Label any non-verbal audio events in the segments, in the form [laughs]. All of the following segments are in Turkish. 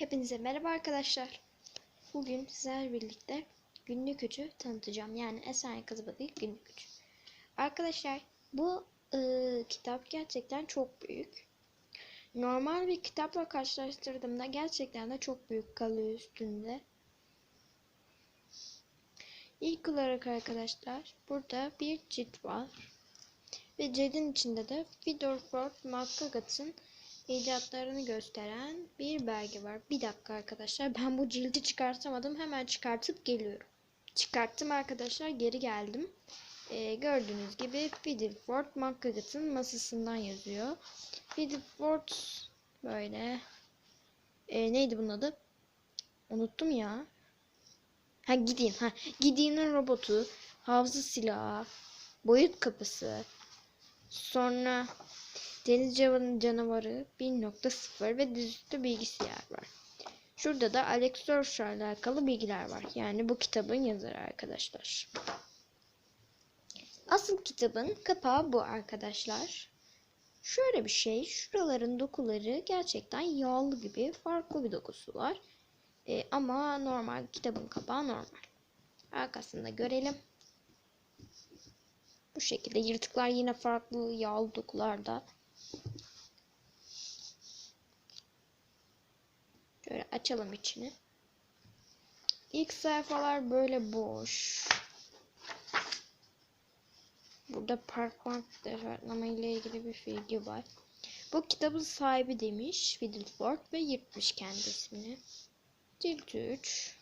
Hepinize merhaba arkadaşlar. Bugün sizlerle birlikte günlük gücü tanıtacağım. Yani Esenlik Kızı değil günlük gücü. Arkadaşlar bu ıı, kitap gerçekten çok büyük. Normal bir kitapla karşılaştırdığımda gerçekten de çok büyük kalıyor üstünde. İlk olarak arkadaşlar burada bir cilt var. Ve cildin içinde de Fidorford McGuggett'ın icatlarını gösteren bir belge var. Bir dakika arkadaşlar. Ben bu cildi çıkartamadım. Hemen çıkartıp geliyorum. Çıkarttım arkadaşlar. Geri geldim. Ee, gördüğünüz gibi Fiddleford McGuggett'ın masasından yazıyor. Fiddleford böyle ee, neydi bunun adı? Unuttum ya. Ha Gideon. Ha Gideon'un robotu, havza silahı, boyut kapısı, sonra Deniz Canavarı 1.0 ve dizüstü bilgisayar var. Şurada da Alex Sors'la alakalı bilgiler var. Yani bu kitabın yazarı arkadaşlar. Asıl kitabın kapağı bu arkadaşlar. Şöyle bir şey. Şuraların dokuları gerçekten yağlı gibi farklı bir dokusu var. Ee, ama normal kitabın kapağı normal. Arkasında görelim. Bu şekilde yırtıklar yine farklı yağlı dokularda. Şöyle açalım içini. İlk sayfalar böyle boş. Burada parkbank departmanı ile ilgili bir bilgi var. Bu kitabın sahibi demiş Fiddleford ve yırtmış kendi ismini. Cilt 3.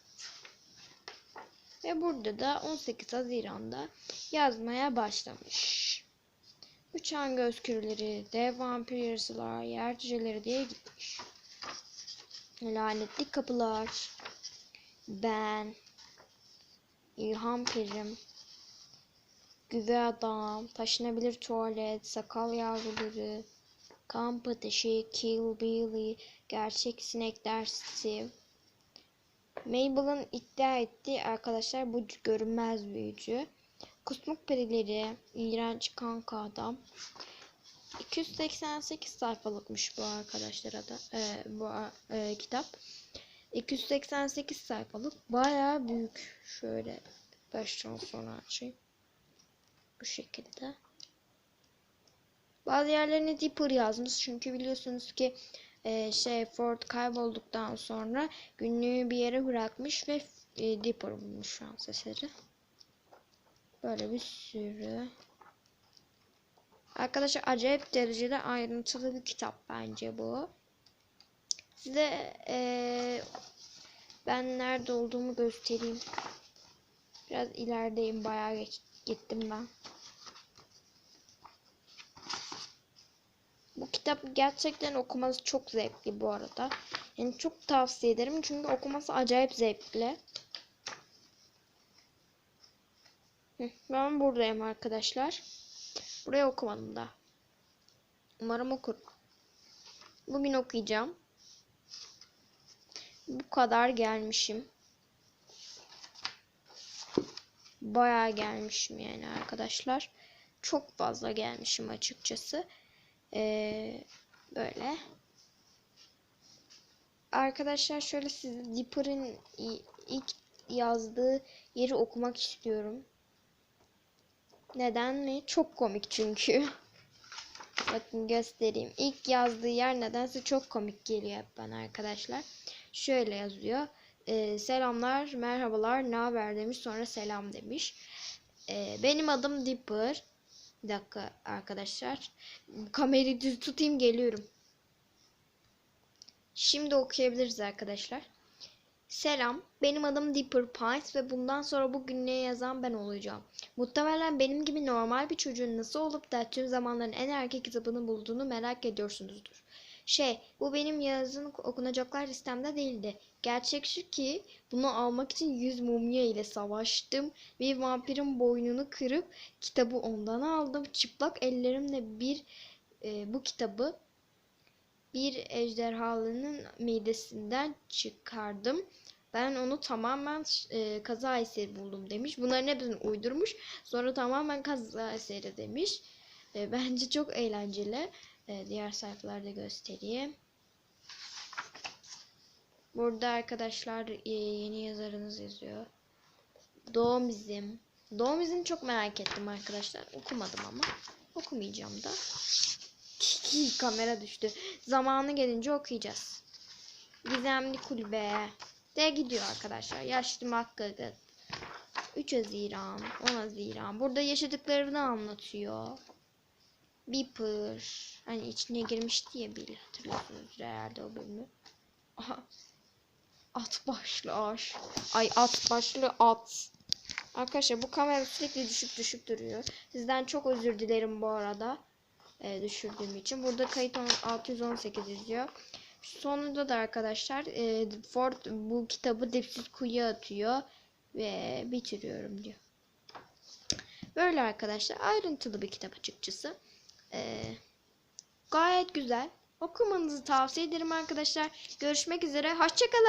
Ve burada da 18 Haziran'da yazmaya başlamış. Uçan göz kürleri, dev vampir yarısılar, yer cüceleri diye gitmiş. Lanetli kapılar, ben, İlham Perim, Güve Adam, Taşınabilir Tuvalet, Sakal Yavruları, Kamp Ateşi, Kill Billy, Gerçek Sinekler Steve, Mabel'ın iddia ettiği arkadaşlar bu görünmez büyücü. Kusmuk perileri, iğrenç kanka adam. 288 sayfalıkmış bu arkadaşlar da e, bu e, kitap. 288 sayfalık bayağı büyük. Şöyle baştan sona açayım. Bu şekilde. Bazı yerlerine Dipper yazmış çünkü biliyorsunuz ki e, şey Ford kaybolduktan sonra günlüğü bir yere bırakmış ve e, Dipper bulmuş şu an eseri. Böyle bir sürü. Arkadaşlar acayip derecede ayrıntılı bir kitap bence bu. Size ee, ben nerede olduğumu göstereyim. Biraz ilerideyim. Bayağı geç, gittim ben. Bu kitap gerçekten okuması çok zevkli bu arada. Yani çok tavsiye ederim çünkü okuması acayip zevkli. Ben buradayım arkadaşlar. Buraya okumadım da. Umarım okurum. Bugün okuyacağım. Bu kadar gelmişim. Bayağı gelmişim yani arkadaşlar. Çok fazla gelmişim açıkçası. Ee, böyle. Arkadaşlar şöyle size Dipper'ın ilk yazdığı yeri okumak istiyorum. Neden mi? Çok komik çünkü. [laughs] Bakın göstereyim. İlk yazdığı yer nedense çok komik geliyor hep bana arkadaşlar. Şöyle yazıyor. Ee, selamlar, merhabalar, ne haber demiş. Sonra selam demiş. Ee, benim adım Dipper. Bir dakika arkadaşlar. Kamerayı düz tutayım geliyorum. Şimdi okuyabiliriz arkadaşlar. Selam, benim adım Dipper Pines ve bundan sonra bu günlüğe yazan ben olacağım. Muhtemelen benim gibi normal bir çocuğun nasıl olup da tüm zamanların en erkek kitabını bulduğunu merak ediyorsunuzdur. Şey, bu benim yazın okunacaklar listemde değildi. Gerçek şu ki bunu almak için yüz mumya ile savaştım. Bir vampirin boynunu kırıp kitabı ondan aldım. Çıplak ellerimle bir e, bu kitabı bir ejderhalının midesinden çıkardım. Ben onu tamamen e, kaza eseri buldum demiş. Bunların hepsini uydurmuş. Sonra tamamen kaza eseri demiş. E, bence çok eğlenceli. E, diğer sayfalarda göstereyim. Burada arkadaşlar e, yeni yazarınız yazıyor. Doğum izim. Doğum izini çok merak ettim arkadaşlar. Okumadım ama. Okumayacağım da. [laughs] Kamera düştü. Zamanı gelince okuyacağız. Gizemli kulübe. De gidiyor arkadaşlar. Yaşlı makgagat. 3 Haziran, 10 Haziran. Burada yaşadıklarını anlatıyor. Beeper. Hani içine girmişti ya biri. Hatırlıyorsunuz herhalde o bölümü. At başlı aş. Ay at başlı at. Arkadaşlar bu kamera sürekli düşüp düşüp duruyor. Sizden çok özür dilerim bu arada. E, düşürdüğüm için. Burada kayıt on- 618 yazıyor. Sonunda da arkadaşlar e, Ford bu kitabı dipsiz kuyuya atıyor ve bitiriyorum diyor. Böyle arkadaşlar ayrıntılı bir kitap açıkçası. E, gayet güzel. Okumanızı tavsiye ederim arkadaşlar. Görüşmek üzere. Hoşçakalın.